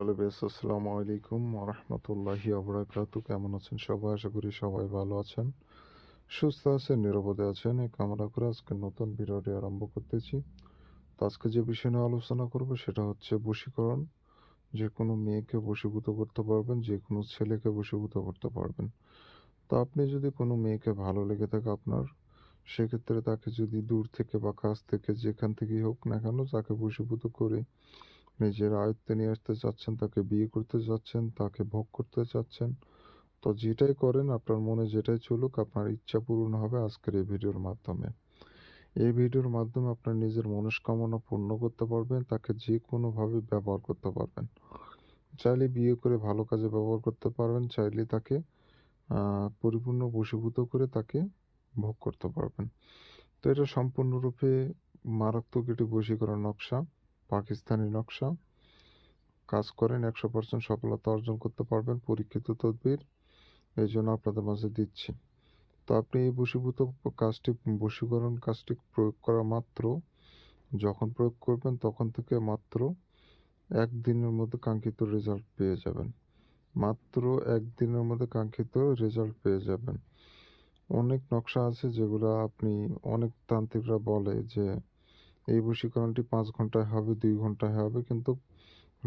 Hello আসসালামু আলাইকুম রহমতুল্লাহি আবরাকাতু কেমন আছেন সবাই? আশা করি সবাই ভালো আছেন, সুস্থ আছেন, নিরাপদে আছেন। এই কামনা করে আজকে নতুন ভিডিওটি আরম্ভ করতেছি। তো আজকে যে বিষয় নিয়ে আলোচনা করব সেটা হচ্ছে বশীকরণ। যে কোনো মেয়েকে বশীভূত করতে পারবেন, যে কোনো ছেলেকে বশীভূত করতে পারবেন। তো আপনি যদি কোনো মেয়েকে ভালো লেগে থাকে আপনার, সেক্ষেত্রে তাকে যদি দূর থেকে বা কাছ থেকে যেখান থেকেই হোক না কেন তাকে বশীভূত করে নিজের আয়ত্তে নিয়ে আসতে চাচ্ছেন, তাকে বিয়ে করতে চাচ্ছেন, তাকে ভোগ করতে চাচ্ছেন। তো যেটাই করেন, আপনার মনে যেটাই চলুক, আপনার ইচ্ছা পূরণ হবে আজকের এই ভিডিওর মাধ্যমে। এই ভিডিওর মাধ্যমে আপনার নিজের মনস্কামনা পূর্ণ করতে পারবেন, তাকে যে কোনোভাবে ব্যবহার করতে পারবেন। চাইলে বিয়ে করে ভালো কাজে ব্যবহার করতে পারবেন, চাইলে তাকে পরিপূর্ণ বশীভূত করে তাকে ভোগ করতে পারবেন। তো এটা সম্পূর্ণরূপে মারাত্মক এটি বশীকরণ নকশা। পাকিস্তানি নকশা। কাজ করেন, একশো পার্সেন্ট সফলতা অর্জন করতে পারবেন, পরীক্ষিত তদবির। এই জন্য আপনাদের মাঝে দিচ্ছি। তো আপনি এই বশীভূত কাজটি, বশীকরণ কাজটি প্রয়োগ করা মাত্র। যখন প্রয়োগ করবেন, তখন থেকে মাত্র একদিনের মধ্যে কাঙ্ক্ষিত রেজাল্ট পেয়ে যাবেন। মাত্র একদিনের মধ্যে কাঙ্ক্ষিত রেজাল্ট পেয়ে যাবেন। অনেক নকশা আছে যেগুলো আপনি অনেক তান্ত্রিকরা বলে যে এই বশীকরণটি পাঁচ ঘন্টায় হবে, দুই ঘন্টায় হবে, কিন্তু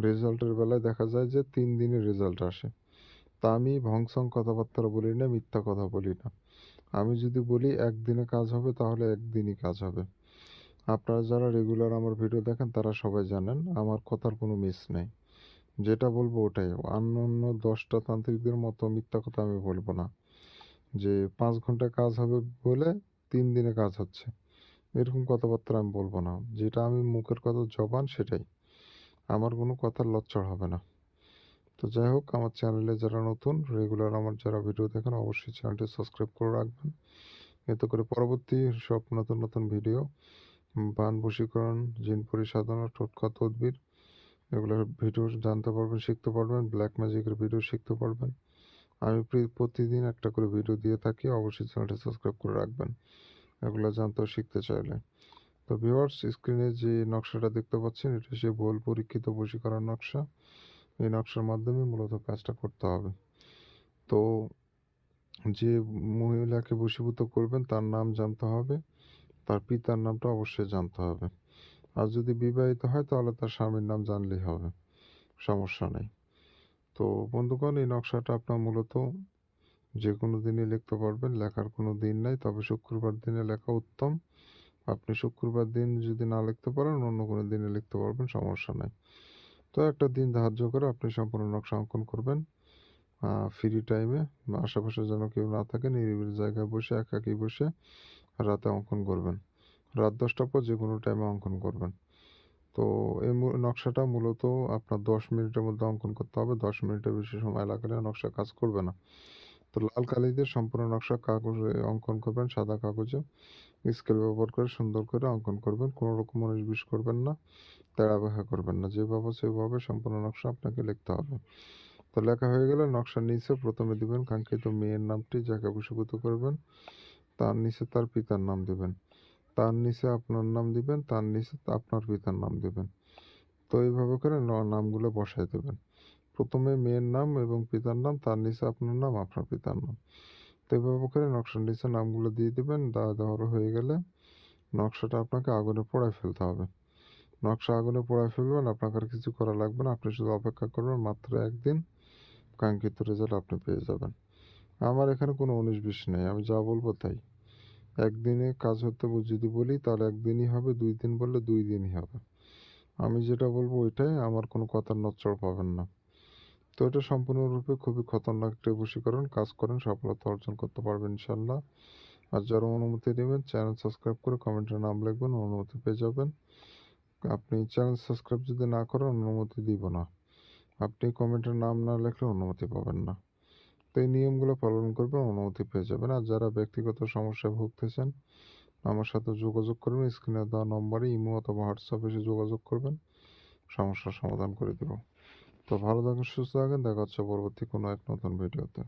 রেজাল্টের বেলায় দেখা যায় যে তিন দিনে রেজাল্ট আসে। তা আমি ভংসং কথাবার্তা বলি না, মিথ্যা কথা বলি না। আমি যদি বলি একদিনে কাজ হবে, তাহলে একদিনই কাজ হবে। আপনারা যারা রেগুলার আমার ভিডিও দেখেন, তারা সবাই জানেন আমার কথার কোনো মিস নেই। যেটা বলব ওটাই অন্য অন্য দশটা তান্ত্রিকদের মতো মিথ্যা কথা আমি বলব না। যে পাঁচ ঘণ্টা কাজ হবে বলে তিন দিনে কাজ হচ্ছে। এরকম কথাবার্তা আমি বলব না। যেটা আমি মুখের কথা জবান সেটাই। আমার কোনো কথার লচ্ছর হবে না। তো যাই হোক, আমার চ্যানেলে যারা নতুন রেগুলার আমার যারা ভিডিও দেখেন, অবশ্যই চ্যানেলটি সাবস্ক্রাইব করে রাখবেন। এতে করে পরবর্তী সব নতুন নতুন ভিডিও বান বশীকরণ, জিন পরিসাধনা, টোটকা তদবির এগুলোর ভিডিও জানতে পারবেন, শিখতে পারবেন ব্ল্যাক ম্যাজিকের ভিডিও শিখতে পারবেন। আমি প্রতিদিন একটা করে ভিডিও দিয়ে থাকি, অবশ্যই চ্যানেলটি সাবস্ক্রাইব করে রাখবেন। এগুলো জানতে শিখতে চাইলে। তো ভিওয়ার্স স্ক্রিনে যে নকশাটা দেখতে পাচ্ছেন, এটা সে ভুল পরীক্ষিত বশীকরণ নকশা। এই নকশার মাধ্যমে মূলত কাজটা করতে হবে। তো যে মহিলাকে বশীভূত করবেন, তার নাম জানতে হবে। তার পিতার নামটা অবশ্যই জানতে হবে। আর যদি বিবাহিত হয়, তাহলে তার স্বামীর নাম জানলেই হবে। সমস্যা নেই। তো বন্ধুগণ, এই নকশাটা আপনার মূলত যে কোনো দিনই লিখতে পারবেন, লেখার কোনো দিন নাই। তবে শুক্রবার দিনে লেখা উত্তম। আপনি শুক্রবার দিন যদি না লিখতে পারেন, অন্য কোনো দিনে লিখতে পারবেন, সমস্যা নাই। তো একটা দিন ধার্য করে আপনি সম্পূর্ণ নকশা অঙ্কন করবেন ফ্রি টাইমে আশেপাশে যেন কেউ না থাকে, নিরিবিলি জায়গায় বসে, একাকি বসে রাতে অঙ্কন করবেন। রাত দশটার পর যে কোনো টাইমে অঙ্কন করবেন। তো এই নকশাটা মূলত আপনার দশ মিনিটের মধ্যে অঙ্কন করতে হবে। দশ মিনিটের বেশি সময় লাগলে নকশা কাজ করবে না। তো লাল কালি দিয়ে সম্পূর্ণ নকশা কাগজে অঙ্কন করবেন, সাদা কাগজে স্কেল ব্যবহার করে সুন্দর করে অঙ্কন করবেন, কোনো রকম উনিশ বিশ করবেন না, তেড়া ব্যাখ্যা করবেন না, যেভাবে সেভাবে সম্পূর্ণ নকশা আপনাকে লিখতে হবে। তো লেখা হয়ে গেলে নকশার নিচে প্রথমে দিবেন কাঙ্ক্ষিত মেয়ের নামটি, যাকে বসীভূত করবেন, তার নিচে তার পিতার নাম দিবেন, তার নিচে আপনার নাম দিবেন, তার নিচে আপনার পিতার নাম দিবেন। তো এইভাবে করে নামগুলো বসাই দেবেন। প্রথমে মেয়ের নাম এবং পিতার নাম, তার নিচে আপনার নাম, আপনার পিতার নাম। তো এইভাবে করে নকশার নিচে নামগুলো দিয়ে দেবেন দেওয়া দেওয়ার হয়ে গেলে নকশাটা আপনাকে আগুনে পোড়ায় ফেলতে হবে। নকশা আগুনে পোড়ায় ফেলবেন, আপনাকে আর কিছু করা লাগবে না। আপনি শুধু অপেক্ষা করবেন, মাত্র একদিন কাঙ্ক্ষিত রেজাল্ট আপনি পেয়ে যাবেন। আমার এখানে কোনো উনিশ বিশ নেই, আমি যা বলব তাই। একদিনে কাজ হতে যদি বলি তাহলে একদিনই হবে, দুই দিন বললে দুই দিনই হবে। আমি যেটা বলব ওইটাই, আমার কোনো কথার নচ্চড় পাবেন না। তো এটা সম্পূর্ণরূপে খুবই খতরনাক একটা বশীকরণ। কাজ করেন, সফলতা অর্জন করতে পারবেন ইনশাল্লাহ আর যারা অনুমতি নেবেন, চ্যানেল সাবস্ক্রাইব করে কমেন্টে নাম লিখবেন, অনুমতি পেয়ে যাবেন। আপনি চ্যানেল সাবস্ক্রাইব যদি না করেন, অনুমতি দিব না। আপনি কমেন্টের নাম না লিখলে অনুমতি পাবেন না। তো এই নিয়মগুলো পালন করবেন, অনুমতি পেয়ে যাবেন। আর যারা ব্যক্তিগত সমস্যায় ভুগতেছেন, আমার সাথে যোগাযোগ করবেন। স্ক্রিনে দেওয়া নম্বরে ইমো অথবা হোয়াটসঅ্যাপে এসে যোগাযোগ করবেন। সমস্যার সমাধান করে দেব। তো ভালো থাকুন সুস্থ থাকেন দেখা হচ্ছে পরবর্তী কোনো এক নতুন ভিডিওতে।